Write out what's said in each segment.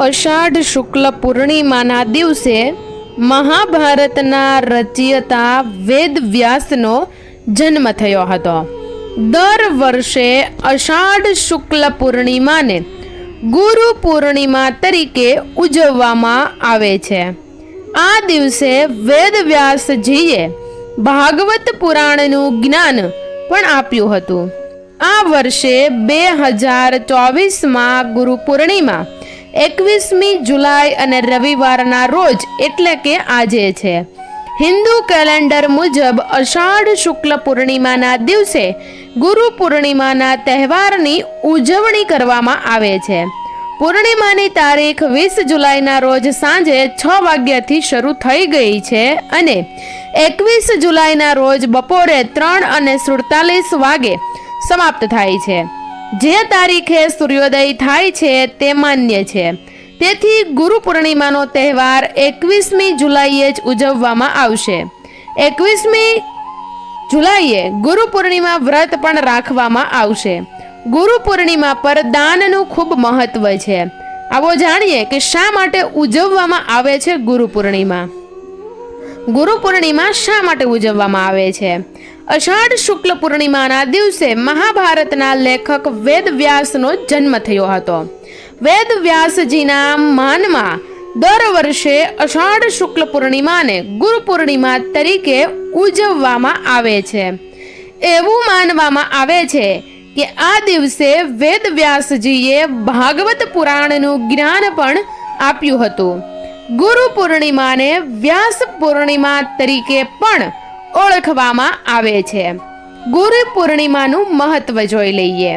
અષાઢ શુક્લ પૂર્ણિમાના દિવસે મહાભારતના રચિયતા વેદ વ્યાસનો જન્મ થયો હતો. દર વર્ષે અષાઢ શુક્લ પૂર્ણિમાને ગુરુ પૂર્ણિમા તરીકે ઉજવવામાં આવે છે. આ દિવસે વેદવ્યાસજીએ ભાગવત પુરાણનું જ્ઞાન પણ આપ્યું હતું. આ વર્ષે બે હજાર ચોવીસમાં ગુરુ પૂર્ણિમા એકવીસમી જુલાઈ અને રવિવારના રોજ, એટલે કે આજે છે. હિન્દુ કેલેન્ડર મુજબ અષાઢ શુક્લ પૂર્ણિમાના દિવસે ગુરુ પૂર્ણિમાના તહેવારની ઉજવણી કરવામાં આવે છે. પૂર્ણિમાની તારીખ વીસ જુલાઈના રોજ સાંજે છ વાગ્યાથી શરૂ થઈ ગઈ છે અને એકવીસ જુલાઈના રોજ બપોરે ત્રણ અને સુડતાલીસ વાગે સમાપ્ત થાય છે. જે તારીખે સૂર્યોદય થાય છે તે માન્ય છે. તેથી ગુરુ પૂર્ણિમાનો તહેવાર એકવીસમી જુલાઈએ જ ઉજવવામાં આવશે. એકવીસમી જુલાઈએ ગુરુ પૂર્ણિમા વ્રત પણ રાખવામાં આવશે. ગુરુ પૂર્ણિમા પર દાનનું ખૂબ મહત્વ છે. આવો જાણીએ કે શા માટે ઉજવવામાં આવે છે ગુરુ પૂર્ણિમા? ગુરુ પૂર્ણિમા શા માટે ઉજવવામાં આવે છે? અષાઢ શુક્લ પૂર્ણિમાના દિવસે મહાભારતના લેખક વેદ વ્યાસનો જન્મ થયો હતો. વેદ વ્યાસજીના માનમાં દર વર્ષે અષાઢ શુક્લ પૂર્ણિમાને ગુરુ પૂર્ણિમા તરીકે ઉજવવામાં આવે છે. એવું માનવામાં આવે છે કે આ દિવસે વેદ વ્યાસજીએ ભાગવત પુરાણનું જ્ઞાન પણ આપ્યું હતું. ગુરુ પૂર્ણિમાને વ્યાસ પૂર્ણિમા તરીકે પણ ઓળખવામાં આવે છે. ગુરુ પૂર્ણિમાનું મહત્વ જોઈ લઈએ.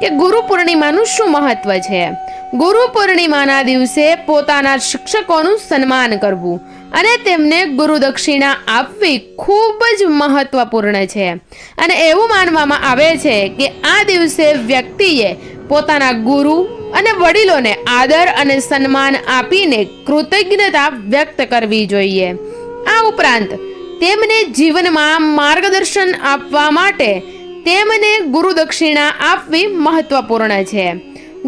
કે ગુરુ પૂર્ણિમાનું શું મહત્વ છે? ગુરુ પૂર્ણિમાના દિવસે પોતાના શિક્ષકોનું સન્માન કરવું અને તેમને ગુરુ દક્ષિણા આપવી ખૂબ જ મહત્વપૂર્ણ છે. અને એવું માનવામાં આવે છે કે આ દિવસે વ્યક્તિએ પોતાના ગુરુ અને વડીલોને આદર અને સન્માન આપીને કૃતજ્ઞતા વ્યક્ત કરવી જોઈએ. આ ઉપરાંત તેમને જીવનમાં માર્ગદર્શન આપવા માટે તેમને ગુરુ દક્ષિણા આપવી મહત્વપૂર્ણ છે.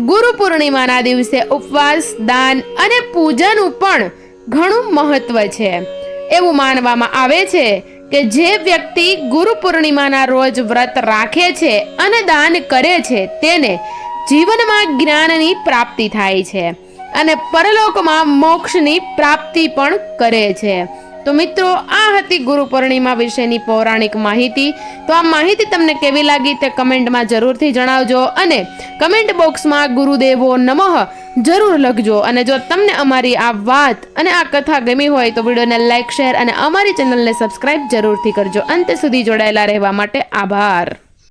ગુરુ પૂર્ણિમાના દિવસે ઉપવાસ, દાન અને પૂજાનું પણ ઘણું મહત્વ છે. એવું માનવામાં આવે છે કે જે વ્યક્તિ ગુરુ પૂર્ણિમાના રોજ વ્રત રાખે છે અને દાન કરે છે, તેને જીવનમાં જ્ઞાનની પ્રાપ્તિ થાય છે અને પરલોકમાં મોક્ષની પ્રાપ્તિ પણ કરે છે. તો મિત્રો, આ હતી ગુરુ પૂર્ણિમા વિશેની પૌરાણિક માહિતી. તો આ માહિતી તમને કેવી લાગી તે કમેન્ટમાં જરૂરથી જણાવજો અને કમેન્ટ બોક્સમાં ગુરુદેવો નમઃ જરૂર લખજો. અને જો તમને અમારી આ વાત અને આ કથા ગમી હોય તો વિડીયોને લાઇક શેર અને અમારી ચેનલને સબસ્ક્રાઇબ જરૂરથી કરજો. અંત સુધી જોડાયેલા રહેવા માટે આભાર.